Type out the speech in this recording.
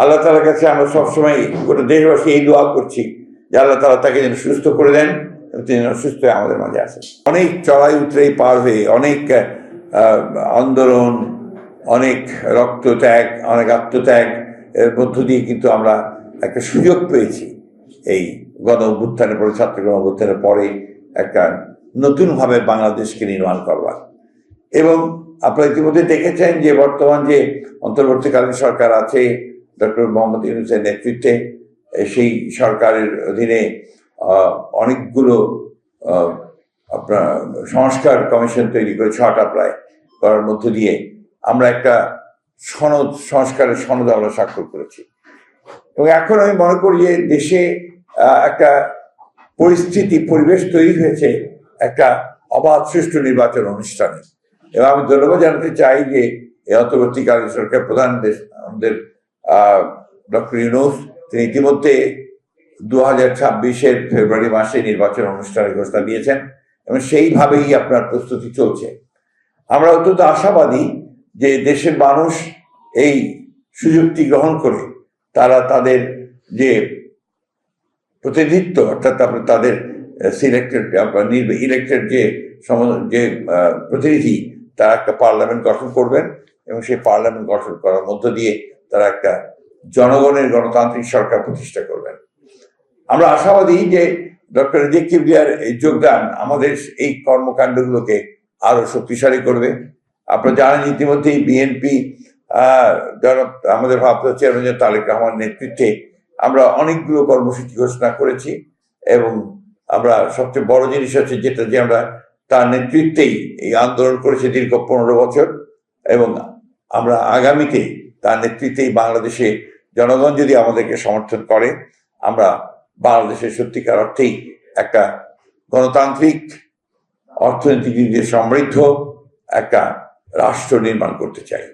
আল্লাহ তালার কাছে আমরা সবসময় গোটা দেশবাসী এই দোয়া করছি যে আল্লাহ তালা তাকে যেন সুস্থ করে দেন তিনি সুস্থ হয়ে আমাদের মাঝে আসেন। অনেক চড়াই উতরাই পার হয়ে অনেক আন্দোলন, অনেক রক্তত্যাগ অনেক আত্মত্যাগ, এর মধ্য দিয়ে কিন্তু আমরা একটা সুযোগ পেয়েছি। এই গণ অভ্যুত্থানের পরে, ছাত্র গণ অভ্যুত্থানের পরে একটা নতুনভাবে বাংলাদেশকে নির্মাণ করবার। এবং আপনারা ইতিমধ্যে দেখেছেন যে বর্তমান যে অন্তর্বর্তীকালীন সরকার আছে ডক্টর মোহাম্মদ ইউনুসের নেতৃত্বে সেই সরকারের অধীনে অনেকগুলো আপনার সংস্কার কমিশন তৈরি করে, ছটা প্রায় করার মধ্য দিয়ে আমরা একটা সনদ, সংস্কারের সনদ আমরা স্বাক্ষর করেছি। এবং এখন আমি মনে করি যে দেশে একটা পরিস্থিতি, পরিবেশ তৈরি হয়েছে একটা অবাধ সুষ্ঠু নির্বাচন অনুষ্ঠানে এবং আমি ধন্যবাদ জানাতে চাই যে, এই অন্তর্বর্তীকালীন সরকার প্রধান দেশ, আমাদের ডক্টর ইউনুস, তিনি ইতিমধ্যে দু হাজার ছাব্বিশের ফেব্রুয়ারি মাসে নির্বাচন অনুষ্ঠানের ঘোষণা দিয়েছেন এবং সেইভাবেই আপনার প্রস্তুতি চলছে। আমরা অত্যন্ত আশাবাদী যে দেশের মানুষ এই সুযোগটি গ্রহণ করে তারা তাদের যে প্রতিনিধিত্ব, অর্থাৎ তারপরে তাদের সিলেক্টেড ইলেক্টেড যে যে প্রতিনিধি, তারা একটা পার্লামেন্ট গঠন করবেন এবং সেই পার্লামেন্ট গঠন করার মধ্য দিয়ে তারা একটা জনগণের গণতান্ত্রিক সরকার প্রতিষ্ঠা করবেন। আমরা আশাবাদী যে ডক্টর রিজিক কিবরিয়ার এই যোগদান আমাদের এই কর্মকাণ্ডগুলোকে আরও শক্তিশালী করবে। আপনারা জানেন ইতিমধ্যেই বিএনপি আমাদের ভারপ্রাপ্ত চেয়ারম্যান তারেক রহমান নেতৃত্বে আমরা অনেকগুলো কর্মসূচি ঘোষণা করেছি এবং আমরা সবচেয়ে বড় জিনিস হচ্ছে যেটা যে আমরা তার নেতৃত্বেই এই আন্দোলন করেছি দীর্ঘ পনেরো বছর এবং আমরা আগামীতে তার নেতৃত্বেই বাংলাদেশে জনগণ যদি আমাদেরকে সমর্থন করে, আমরা বাংলাদেশের সত্যিকার অর্থেই একটা গণতান্ত্রিক অর্থনৈতিক সমৃদ্ধ একটা রাষ্ট্র নির্মাণ করতে চাই।